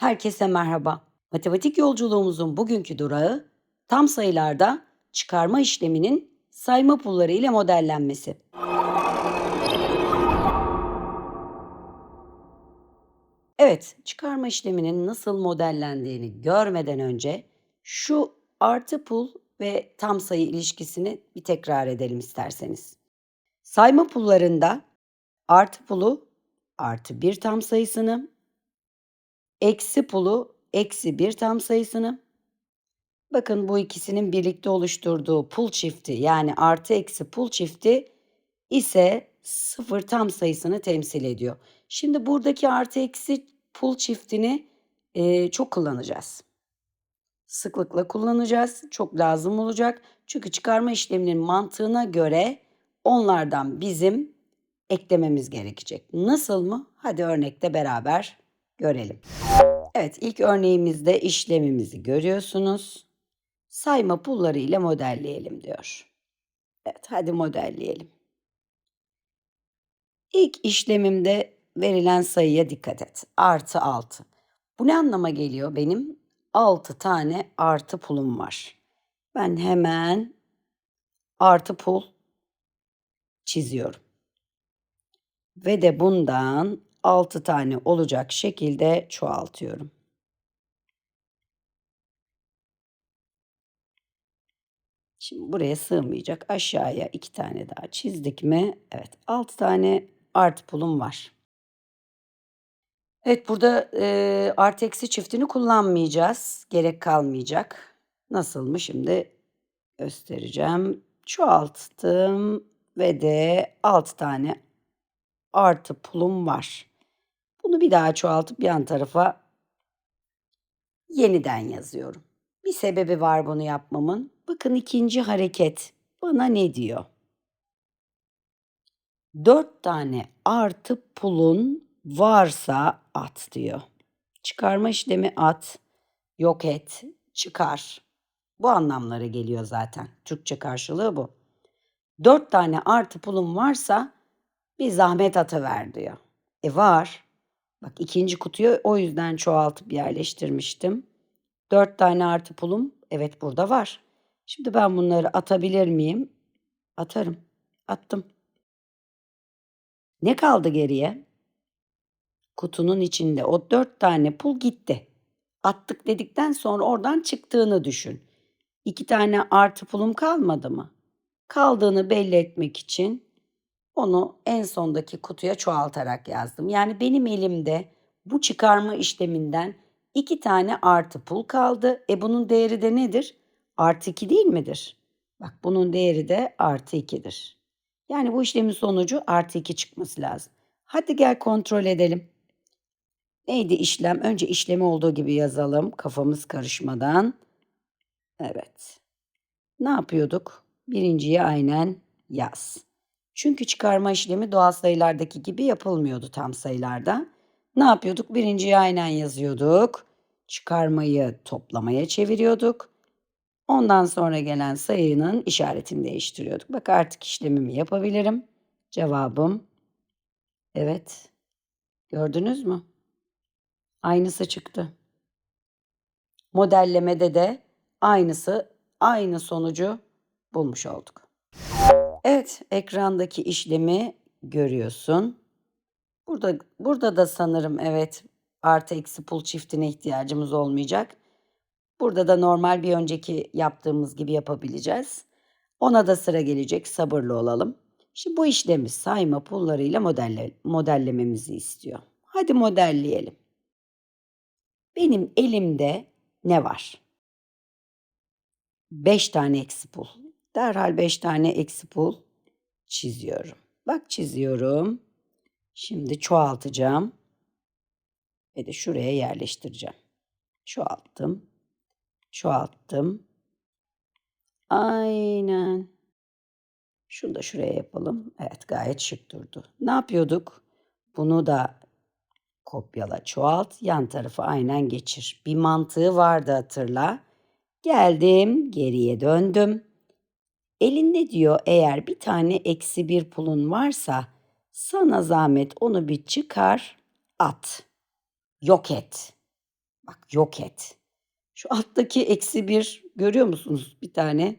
Herkese merhaba. Matematik yolculuğumuzun bugünkü durağı tam sayılarda çıkarma işleminin sayma pulları ile modellenmesi. Evet, çıkarma işleminin nasıl modellendiğini görmeden önce şu artı pul ve tam sayı ilişkisini bir tekrar edelim isterseniz. Sayma pullarında artı pulu artı bir tam sayısını, eksi pulu eksi bir tam sayısını, bakın bu ikisinin birlikte oluşturduğu pul çifti yani artı eksi pul çifti ise sıfır tam sayısını temsil ediyor. Şimdi buradaki artı eksi pul çiftini eee, çok kullanacağız. Sıklıkla kullanacağız. Çok lazım olacak. Çünkü çıkarma işleminin mantığına göre onlardan bizim eklememiz gerekecek. Nasıl mı? Hadi örnekte beraber görelim. Evet, ilk örneğimizde işlemimizi görüyorsunuz. Sayma pulları ile modelleyelim diyor. Evet, hadi modelleyelim. İlk işlemimde verilen sayıya dikkat et. Artı 6. Bu ne anlama geliyor? Benim 6 tane artı pulum var. Ben hemen artı pul çiziyorum. Ve de bundan 6 tane olacak şekilde çoğaltıyorum. Şimdi buraya sığmayacak. Aşağıya iki tane daha çizdik mi? Evet, 6 tane artı pulum var. Evet, burada eee, artı eksi çiftini kullanmayacağız. Gerek kalmayacak. Nasıl mı? Şimdi göstereceğim. Çoğalttım ve de 6 tane artı pulum var. Bunu bir daha çoğaltıp yan tarafa yeniden yazıyorum. Bir sebebi var bunu yapmamın. Bakın ikinci hareket bana ne diyor? 4 tane artı pulun varsa at diyor. Çıkarma işlemi at, yok et, çıkar. Bu anlamlara geliyor zaten. Türkçe karşılığı bu. 4 tane artı pulun varsa bir zahmet atıver diyor. E var. Bak ikinci kutuyu o yüzden çoğaltıp yerleştirmiştim. 4 tane artı pulum evet burada var. Şimdi ben bunları atabilir miyim? Atarım. Attım. Ne kaldı geriye? Kutunun içinde o 4 tane pul gitti. Attık dedikten sonra oradan çıktığını düşün. 2 tane artı pulum kalmadı mı? Kaldığını belli etmek için onu en sondaki kutuya çoğaltarak yazdım. Yani benim elimde bu çıkarma işleminden 2 tane artı pul kaldı. E bunun değeri de nedir? Artı 2 değil midir? Bak bunun değeri de artı 2'dir. Yani bu işlemin sonucu artı 2 çıkması lazım. Hadi gel kontrol edelim. Neydi işlem? Önce işlemi olduğu gibi yazalım kafamız karışmadan. Evet. Ne yapıyorduk? Birinciyi aynen yaz. Çünkü çıkarma işlemi doğal sayılardaki gibi yapılmıyordu tam sayılarda. Ne yapıyorduk? Birinciyi aynen yazıyorduk. Çıkarmayı toplamaya çeviriyorduk. Ondan sonra gelen sayının işaretini değiştiriyorduk. Bak artık işlemimi yapabilirim. Cevabım evet. Gördünüz mü? Aynısı çıktı. Modellemede de aynısı, aynı sonucu bulmuş olduk. Evet, ekrandaki işlemi görüyorsun. Burada burada da sanırım evet artı eksi pul çiftine ihtiyacımız olmayacak. Burada da normal bir önceki yaptığımız gibi yapabileceğiz. Ona da sıra gelecek. Sabırlı olalım. Şimdi bu işlemi sayma pullarıyla modelle, modellememizi istiyor. Hadi modelleyelim. Benim elimde ne var? 5 tane eksi pul. Derhal 5 tane eksi pul çiziyorum. Bak çiziyorum. Şimdi çoğaltacağım. Ve de şuraya yerleştireceğim. Çoğalttım. Çoğalttım. Aynen. Şunu da şuraya yapalım. Evet gayet şık durdu. Ne yapıyorduk? Bunu da kopyala, çoğalt, yan tarafı aynen geçir. Bir mantığı vardı hatırla. Geldim, geriye döndüm. Elinde diyor eğer bir tane eksi bir pulun varsa sana zahmet onu bir çıkar, at. Yok et. Bak yok et. Şu alttaki eksi bir görüyor musunuz? Bir tane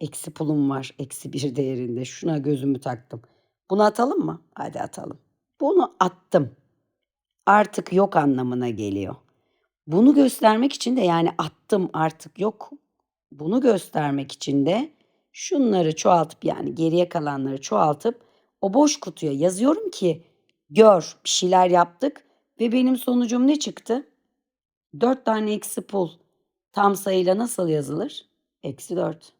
eksi pulum var. Eksi bir değerinde. Şuna gözümü taktım. Bunu atalım mı? Hadi atalım. Bunu attım. Artık yok anlamına geliyor. Bunu göstermek için de yani attım artık yok. Bunu göstermek için de şunları çoğaltıp yani geriye kalanları çoğaltıp o boş kutuya yazıyorum ki gör bir şeyler yaptık ve benim sonucum ne çıktı? 4 tane eksi pul tam sayıyla nasıl yazılır? Eksi 4.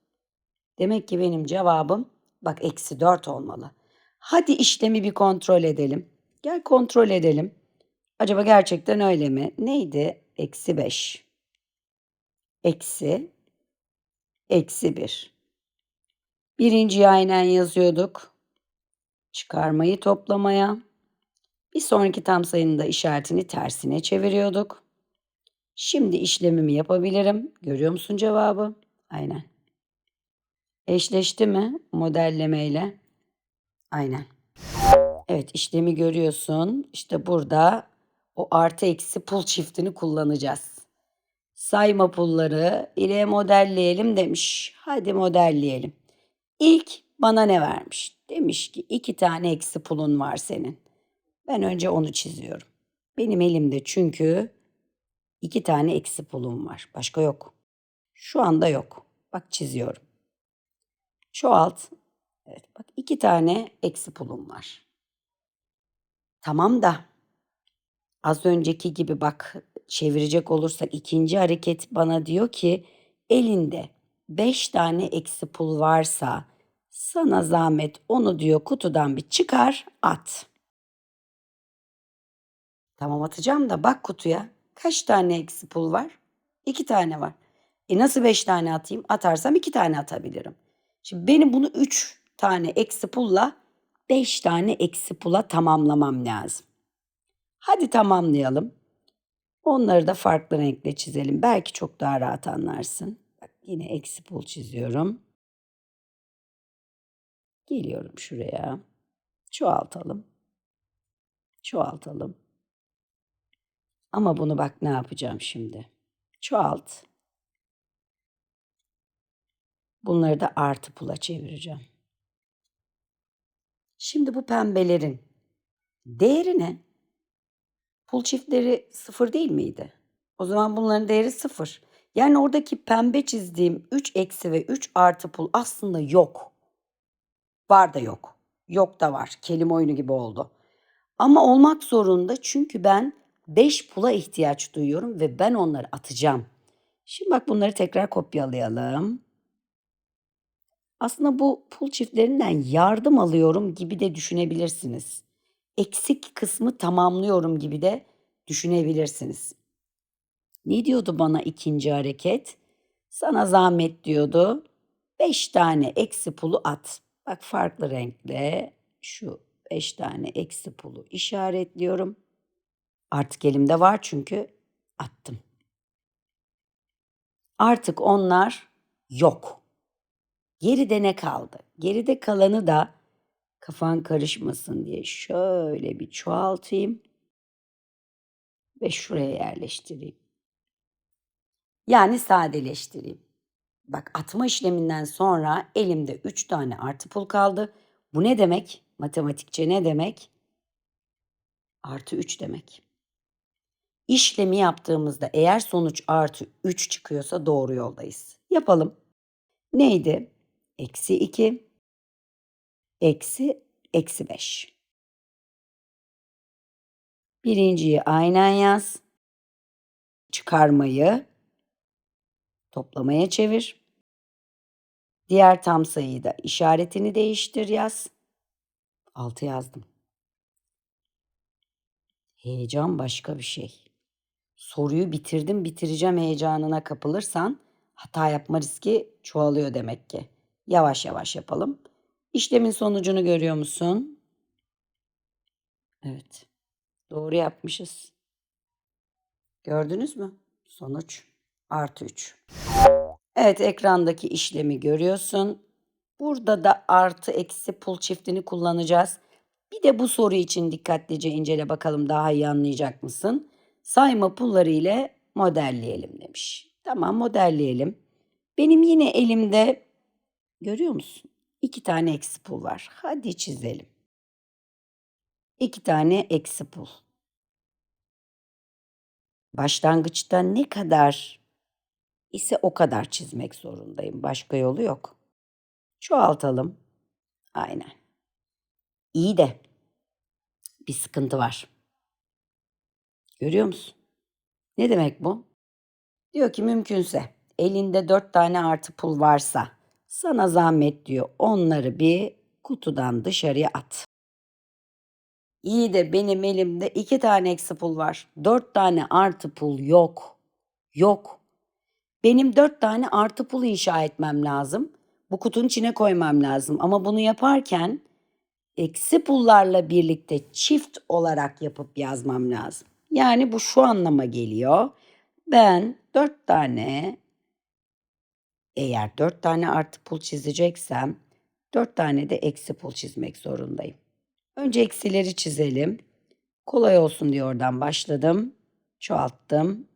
Demek ki benim cevabım bak eksi 4 olmalı. Hadi işlemi bir kontrol edelim. Gel kontrol edelim. Acaba gerçekten öyle mi? Neydi? Eksi 5. Eksi. Eksi 1. Birinciyi aynen yazıyorduk. Çıkarmayı toplamaya. Bir sonraki tam sayının da işaretini tersine çeviriyorduk. Şimdi işlemimi yapabilirim. Görüyor musun cevabı? Aynen. Eşleşti mi modellemeyle? Aynen. Evet işlemi görüyorsun. İşte burada o artı eksi pul çiftini kullanacağız. Sayma pulları ile modelleyelim demiş. Hadi modelleyelim. İlk bana ne vermiş? Demiş ki iki tane eksi pulun var senin. Ben önce onu çiziyorum. Benim elimde çünkü iki tane eksi pulum var. Başka yok. Şu anda yok. Bak çiziyorum. Çoğalt. Evet bak iki tane eksi pulum var. Tamam da az önceki gibi bak çevirecek olursak ikinci hareket bana diyor ki elinde beş tane eksi pul varsa sana zahmet onu diyor kutudan bir çıkar at. Tamam atacağım da bak kutuya kaç tane eksi pul var? İki tane var. E nasıl beş tane atayım? Atarsam iki tane atabilirim. Şimdi benim bunu üç tane eksi pulla beş tane eksi pula tamamlamam lazım. Hadi tamamlayalım. Onları da farklı renkle çizelim. Belki çok daha rahat anlarsın. Bak yine eksi pul çiziyorum. Geliyorum şuraya. Çoğaltalım. Çoğaltalım. Ama bunu bak ne yapacağım şimdi. Çoğalt. Bunları da artı pula çevireceğim. Şimdi bu pembelerin değeri ne? Pul çiftleri sıfır değil miydi? O zaman bunların değeri sıfır. Yani oradaki pembe çizdiğim 3 eksi ve 3 artı pul aslında yok. Var da yok. Yok da var. Kelime oyunu gibi oldu. Ama olmak zorunda çünkü ben 5 pula ihtiyaç duyuyorum ve ben onları atacağım. Şimdi bak bunları tekrar kopyalayalım. Aslında bu pul çiftlerinden yardım alıyorum gibi de düşünebilirsiniz. Eksik kısmı tamamlıyorum gibi de düşünebilirsiniz. Ne diyordu bana ikinci hareket? Sana zahmet diyordu. Beş tane eksi pulu at. Bak farklı renkle şu beş tane eksi pulu işaretliyorum. Artık elimde var çünkü attım. Artık onlar yok. Geride ne kaldı? Geride kalanı da kafan karışmasın diye şöyle bir çoğaltayım ve şuraya yerleştireyim. Yani sadeleştireyim. Bak atma işleminden sonra elimde 3 tane artı pul kaldı. Bu ne demek? Matematikçe ne demek? Artı 3 demek. İşlemi yaptığımızda eğer sonuç artı 3 çıkıyorsa doğru yoldayız. Yapalım. Neydi? Eksi 2, eksi, eksi 5. Birinciyi aynen yaz. Çıkarmayı toplamaya çevir. Diğer tam sayıyı da işaretini değiştir yaz. 6 yazdım. Heyecan başka bir şey. Soruyu bitirdim bitireceğim heyecanına kapılırsan hata yapma riski çoğalıyor demek ki. Yavaş yavaş yapalım. İşlemin sonucunu görüyor musun? Evet. Doğru yapmışız. Gördünüz mü? Sonuç artı 3. Evet ekrandaki işlemi görüyorsun. Burada da artı eksi pul çiftini kullanacağız. Bir de bu soru için dikkatlice incele bakalım daha iyi anlayacak mısın? Sayma pulları ile modelleyelim demiş. Tamam modelleyelim. Benim yine elimde görüyor musun? İki tane eksi pul var. Hadi çizelim. İki tane eksi pul. Başlangıçta ne kadar ise o kadar çizmek zorundayım. Başka yolu yok. Çoğaltalım. Aynen. İyi de bir sıkıntı var. Görüyor musun? Ne demek bu? Diyor ki mümkünse elinde dört tane artı pul varsa sana zahmet diyor onları bir kutudan dışarıya at. İyi de benim elimde iki tane eksi pul var. Dört tane artı pul yok. Yok. Benim dört tane artı pul inşa etmem lazım. Bu kutunun içine koymam lazım. Ama bunu yaparken eksi pullarla birlikte çift olarak yapıp yazmam lazım. Yani bu şu anlama geliyor. Ben dört tane eğer dört tane artı pul çizeceksem dört tane de eksi pul çizmek zorundayım. Önce eksileri çizelim. Kolay olsun diye oradan başladım. Çoğalttım.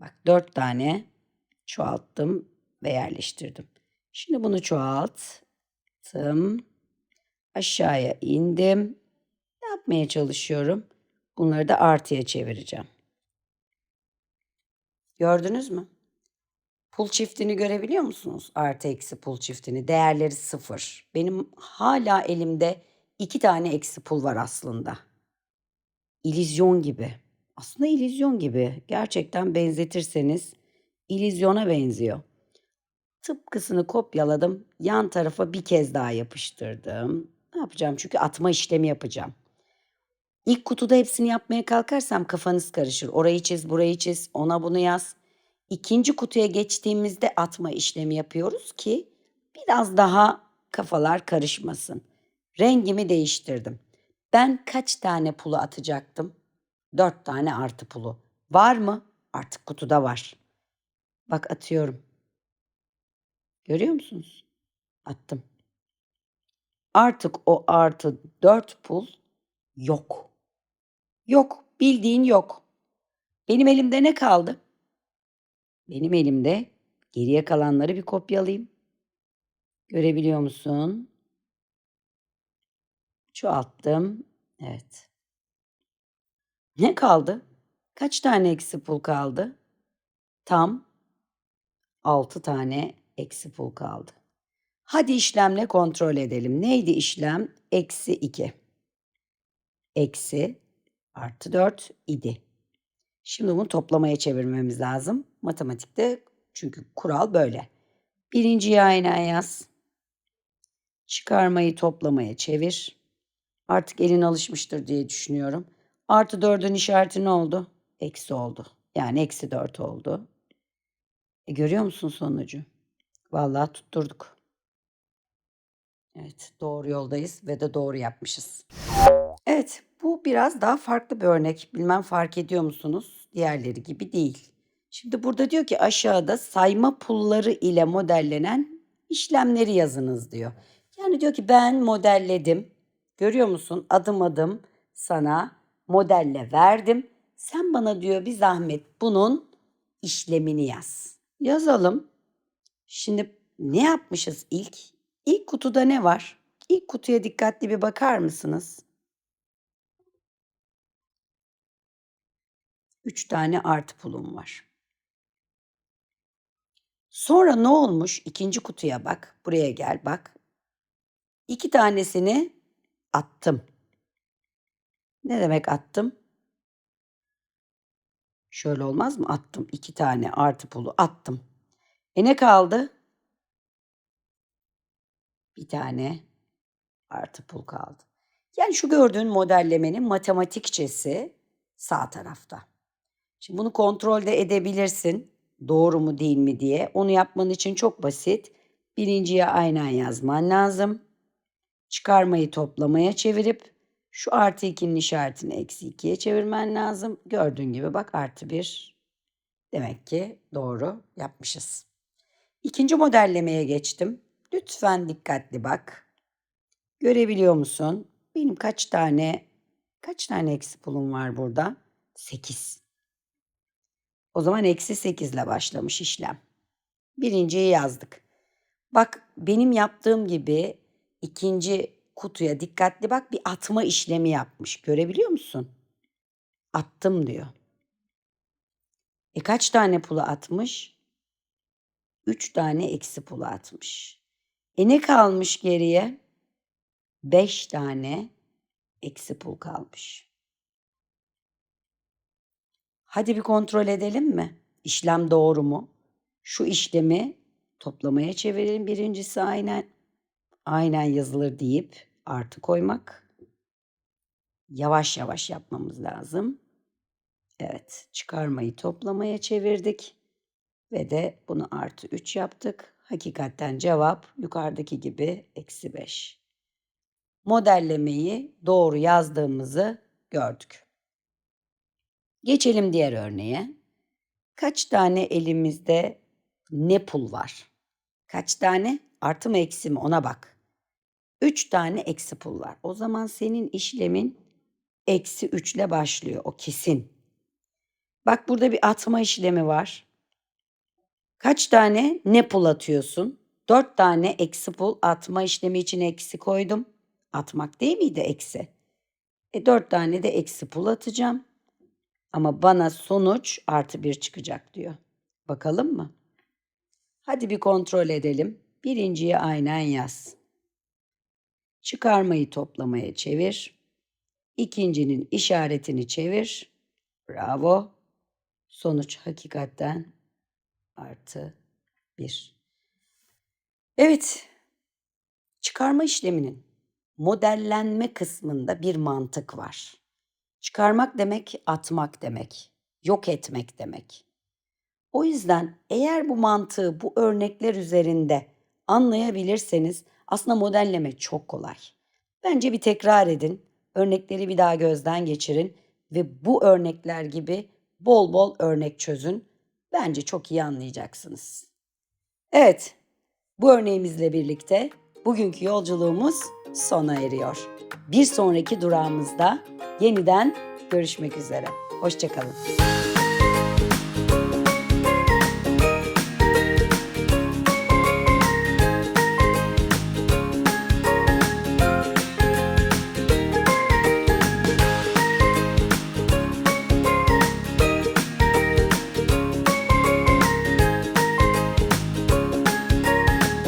Bak dört tane çoğalttım ve yerleştirdim. Şimdi bunu çoğalttım. Aşağıya indim. Ne yapmaya çalışıyorum? Bunları da artıya çevireceğim. Gördünüz mü? Pul çiftini görebiliyor musunuz? Artı eksi pul çiftini. Değerleri sıfır. Benim hala elimde iki tane eksi pul var aslında. İllüzyon gibi. Aslında illüzyon gibi. Gerçekten benzetirseniz illüzyona benziyor. Tıpkısını kopyaladım. Yan tarafa bir kez daha yapıştırdım. Ne yapacağım? Çünkü atma işlemi yapacağım. İlk kutuda hepsini yapmaya kalkarsam kafanız karışır. Orayı çiz, burayı çiz, ona bunu yaz. İkinci kutuya geçtiğimizde atma işlemi yapıyoruz ki biraz daha kafalar karışmasın. Rengimi değiştirdim. Ben kaç tane pulu atacaktım? Dört tane artı pulu. Var mı? Artık kutuda var. Bak atıyorum. Görüyor musunuz? Attım. Artık o artı dört pul yok. Yok. Bildiğin yok. Benim elimde ne kaldı? Benim elimde geriye kalanları bir kopyalayayım. Görebiliyor musun? Çoğalttım. Evet. Ne kaldı? Kaç tane eksi pul kaldı? Tam 6 tane eksi pul kaldı. Hadi işlemle kontrol edelim. Neydi işlem? Eksi 2. Eksi artı 4 idi. Şimdi bunu toplamaya çevirmemiz lazım. Matematikte çünkü kural böyle. Birinciyi aynen yaz. Çıkarmayı toplamaya çevir. Artık elin alışmıştır diye düşünüyorum. Artı dördün işareti ne oldu? Eksi oldu. Yani eksi dört oldu. E görüyor musun sonucu? Vallahi tutturduk. Evet doğru yoldayız ve de doğru yapmışız. Evet bu biraz daha farklı bir örnek. Bilmem fark ediyor musunuz? Diğerleri gibi değil. Şimdi burada diyor ki aşağıda sayma pulları ile modellenen işlemleri yazınız diyor. Yani diyor ki ben modelledim. Görüyor musun? Adım adım sana modelle verdim. Sen bana diyor bir zahmet bunun işlemini yaz. Yazalım. Şimdi ne yapmışız ilk? İlk kutuda ne var? İlk kutuya dikkatli bir bakar mısınız? Üç tane artı pulum var. Sonra ne olmuş? İkinci kutuya bak. Buraya gel bak. İki tanesini attım. Ne demek attım? Şöyle olmaz mı? Attım. iki tane artı pulu attım. E ne kaldı? Bir tane artı pul kaldı. Yani şu gördüğün modellemenin matematikçesi sağ tarafta. Şimdi bunu kontrolde edebilirsin. Doğru mu değil mi diye. Onu yapman için çok basit. Birinciye aynen yazman lazım. Çıkarmayı toplamaya çevirip şu artı 2'nin işaretini eksi 2'ye çevirmen lazım. Gördüğün gibi bak artı 1. Demek ki doğru yapmışız. İkinci modellemeye geçtim. Lütfen dikkatli bak. Görebiliyor musun? Benim kaç tane kaç tane eksi pulum var burada? 8. O zaman eksi 8 ile başlamış işlem. Birinciyi yazdık. Bak benim yaptığım gibi ikinci kutuya dikkatli bak bir atma işlemi yapmış. Görebiliyor musun? Attım diyor. E kaç tane pula atmış? 3 tane eksi pula atmış. E ne kalmış geriye? 5 tane eksi pul kalmış. Hadi bir kontrol edelim mi? İşlem doğru mu? Şu işlemi toplamaya çevirelim. Birincisi aynen aynen yazılır deyip artı koymak. Yavaş yavaş yapmamız lazım. Evet, çıkarmayı toplamaya çevirdik ve de bunu artı 3 yaptık. Hakikaten cevap yukarıdaki gibi eksi 5. Modellemeyi doğru yazdığımızı gördük. Geçelim diğer örneğe. Kaç tane elimizde ne pul var? Kaç tane? Artı mı eksi mi? Ona bak. 3 tane eksi pul var. O zaman senin işlemin eksi 3 ile başlıyor. O kesin. Bak burada bir atma işlemi var. Kaç tane ne pul atıyorsun? 4 tane eksi pul atma işlemi için eksi koydum. Atmak değil miydi eksi? E 4 tane de eksi pul atacağım. Ama bana sonuç artı 1 çıkacak diyor. Bakalım mı? Hadi bir kontrol edelim. Birinciyi aynen yaz. Çıkarmayı toplamaya çevir. İkincinin işaretini çevir. Bravo. Sonuç hakikaten artı 1. Evet. Çıkarma işleminin modellenme kısmında bir mantık var. Çıkarmak demek atmak demek, yok etmek demek. O yüzden eğer bu mantığı bu örnekler üzerinde anlayabilirseniz aslında modelleme çok kolay. Bence bir tekrar edin, örnekleri bir daha gözden geçirin ve bu örnekler gibi bol bol örnek çözün. Bence çok iyi anlayacaksınız. Evet, bu örneğimizle birlikte bugünkü yolculuğumuz sona eriyor. Bir sonraki durağımızda yeniden görüşmek üzere. Hoşçakalın.